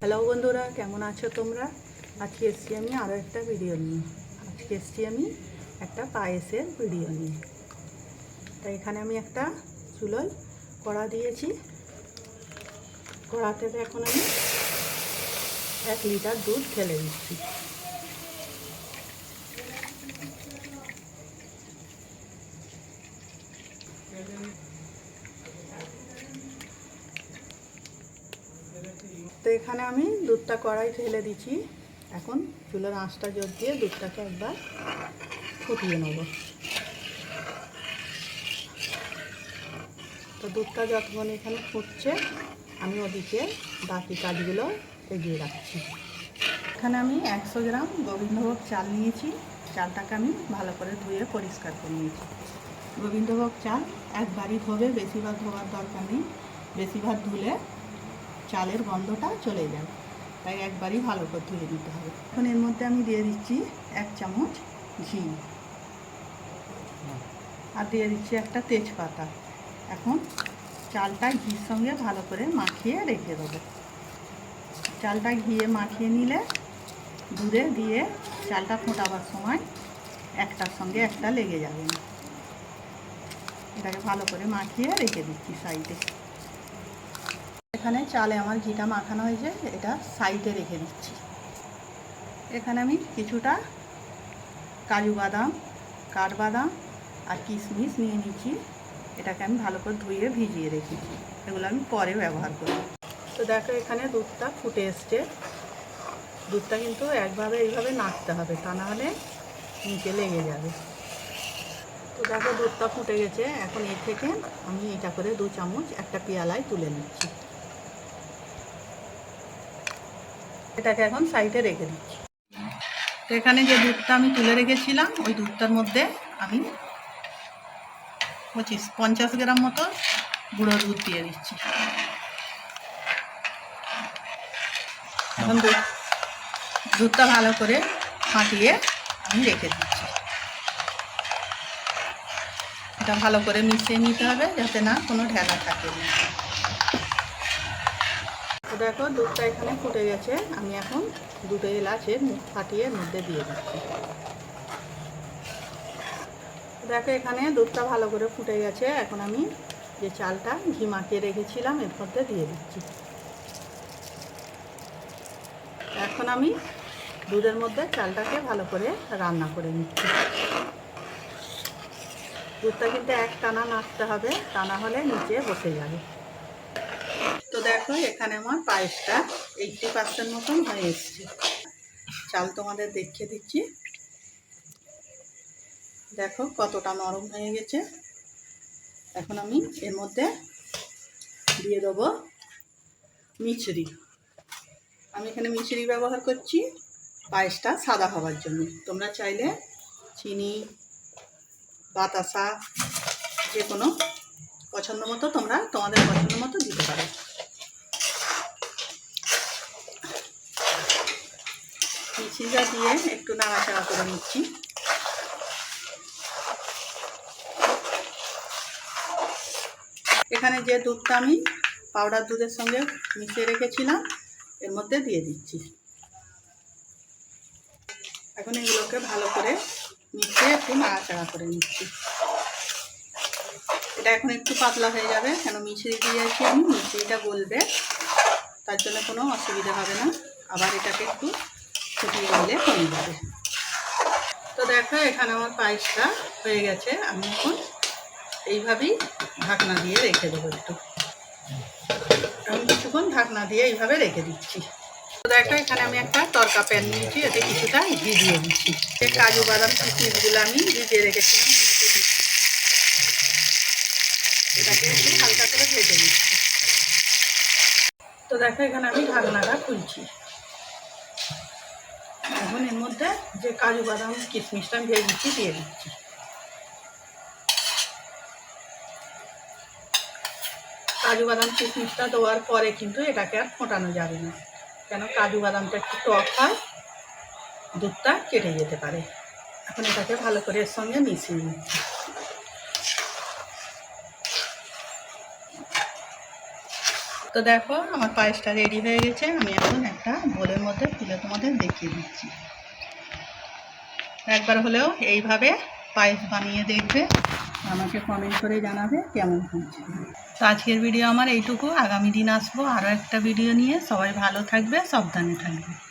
hello বন্ধুরা, কেমন আছো তোমরা? আজকে এসছি আমি আরও একটা ভিডিও নিয়ে। আজকে এসছি আমি একটা পায়েসের ভিডিও নিয়ে। তা এখানে আমি একটা চুলোয় কড়া দিয়েছি। কড়াতে এখন আমি এক লিটার দুধ ঢেলে দিচ্ছি। তো এখানে আমি দুধটা কড়াই ঢেলে দিচ্ছি। এখন চুলোর আঁচটা জোর দিয়ে দুধটাকে একবার ফুটিয়ে নেব। তো দুধটা যতক্ষণ এখানে ফুটছে, আমি ওদিকে বাকি কাজগুলো এগিয়ে রাখছি। এখানে আমি একশো গ্রাম গোবিন্দভোগ চাল নিয়েছি। চালটাকে আমি ভালো করে ধুয়ে পরিষ্কার করে নিয়েছি। গোবিন্দভোগ চাল একবারই ধোবে, বেশিরভাগ ধোবার দরকার নেই। বেশিরভাগ ধুলে চালের গন্ধটা চলে যায় তাই একবারই ভালো করে ধুয়ে দিতে হবে। এখন এর মধ্যে আমি দিয়ে দিচ্ছি এক চামচ ঘি। আর দিয়ে দিচ্ছি একটা তেজপাতা। এখন চালটা ঘির সঙ্গে ভালো করে মাখিয়ে রেখে দেবো। চালটা ঘিয়ে মাখিয়ে নিলে দুধে দিয়ে চালটা ফোটাবার সময় একটার সঙ্গে একটা লেগে যাবে না। এটাকে ভালো করে মাখিয়ে রেখে দিচ্ছি সাইডে। এখানে চালে আমার ঘিটা মাখানো হয়েছে, এটা সাইডে রেখে দিচ্ছি। এখানে আমি কিছুটা কাজু বাদাম, কাঠবাদাম আর কিশমিশ নিয়ে নিচ্ছি। এটাকে আমি ভালো করে ধুয়ে ভিজিয়ে রেখেছি। এগুলো আমি পরে ব্যবহার করি তো দেখো এখানে দুধটা ফুটে এসছে। দুধটা কিন্তু একভাবে এইভাবে নাড়তে হবে, তা না হলে নিচে লেগে যাবে। তো দেখো দুধটা ফুটে গেছে। এখন এর থেকে আমি এটা করে দু চামচ একটা পেয়ালায় তুলে নিচ্ছি। এটাকে এখন সাইডে রেখে দিচ্ছি। তো এখানে যে দুধটা আমি তুলে রেখেছিলাম, ওই দুধটার মধ্যে আমি পঁচিশ, পঞ্চাশ গ্রাম মতো গুঁড়ো দুধ দিয়ে দিচ্ছি। এখন দুধ, দুধটা ভালো করে ফাটিয়ে আমি রেখে দিচ্ছি। এটা ভালো করে মিশিয়ে নিতে হবে যাতে না কোনো ঢেলা থাকে না। দেখো, দুধটা এখানে ফুটে গেছে। আমি এখন দুটো এলাচের ফাটিয়ে মধ্যে দিয়ে দিচ্ছি। দেখো, এখানে দুধটা ভালো করে ফুটে গেছে। এখন আমি যে চালটা ঘি মাখিয়ে রেখেছিলাম, এর মধ্যে দিয়ে দিচ্ছি। এখন আমি দুধের মধ্যে চালটাকে ভালো করে রান্না করে নিচ্ছি। দুধটা কিন্তু এক টানা নাড়তে হবে টানা হলে নিচে বসে যাবে। দেখো, এখানে আমার পায়েসটা এইটটি পার্সেন্ট মতন হয়ে এসছে। চাল তোমাদের দেখিয়ে দিচ্ছি। দেখো, কতটা নরম হয়ে গেছে। এখন আমি এর মধ্যে দিয়ে দেবো মিচড়ি আমি এখানে মিচড়ি ব্যবহার করছি পায়েসটা সাদা হওয়ার জন্য। তোমরা চাইলে চিনি, বাতাসা যে কোনো পছন্দ মতো তোমরা তোমাদের পছন্দ মতো পারো দিয়ে একটু নাড়াচাড়া করে নিচ্ছি। এখানে যে দুধটা আমি পাউডার দুধের সঙ্গে মিশিয়ে রেখেছিলাম, এর মধ্যে দিয়ে দিচ্ছি। এখন এগুলোকে ভালো করে মিশিয়ে একটু নাড়াচাড়া করে নিচ্ছি। এটা এখন একটু পাতলা হয়ে যাবে, কেন মিশিয়ে দিয়েছি আমি, মিশিয়েটা বলবে তার জন্য কোনো অসুবিধা হবে না। আবার এটাকে একটু ফুটিয়ে নিলে কমে যাবে তো দেখো, এখানে আমার পায়েসটা হয়ে গেছে। আমি এখন এইভাবেই ঢাকনা দিয়ে রেখে দেবো একটু। আমি কিছুক্ষণ ঢাকনা দিয়ে এইভাবে রেখে দিচ্ছি। তো দেখো, এখানে আমি একটা তরকা প্যান নিয়েছি, এতে কিছুটা ঘি দিয়ে দিচ্ছি। যে কাজু, বাদাম কিশমিশগুলো আমি ভিজিয়ে রেখেছিলাম। হালকা করে ভেজে নিচ্ছি। তো দেখো, এখানে আমি ঢাকনাটা খুলছি। এখন এর মধ্যে যে কাজু বাদাম কিশমিশটা আমি ভেজেছি দিয়ে দিচ্ছি। কাজু বাদাম, কিশমিশটা দেওয়ার পরে কিন্তু এটাকে আর ফোটানো যাবে না। কেন? কাজু বাদামটা একটু টক হয়, দুধটা কেটে যেতে পারে। এখন এটাকে ভালো করে এর সঙ্গে মিশিয়ে নিচ্ছি। তো দেখো, আমার পায়েসটা রেডি হয়ে গেছে। আমি এখন একটা বোলের মধ্যে তুলে তোমাদের দেখিয়ে দিচ্ছি। একবার হলেও এইভাবে পায়েস বানিয়ে দেখবে। আমাকে কমেন্ট করে জানাবে কেমন হয়েছে। তো আজকের ভিডিও আমার এইটুকু। আগামী দিন আসব আরও একটা ভিডিও নিয়ে। সবাই ভালো থাকবে, সাবধানে থাকবে।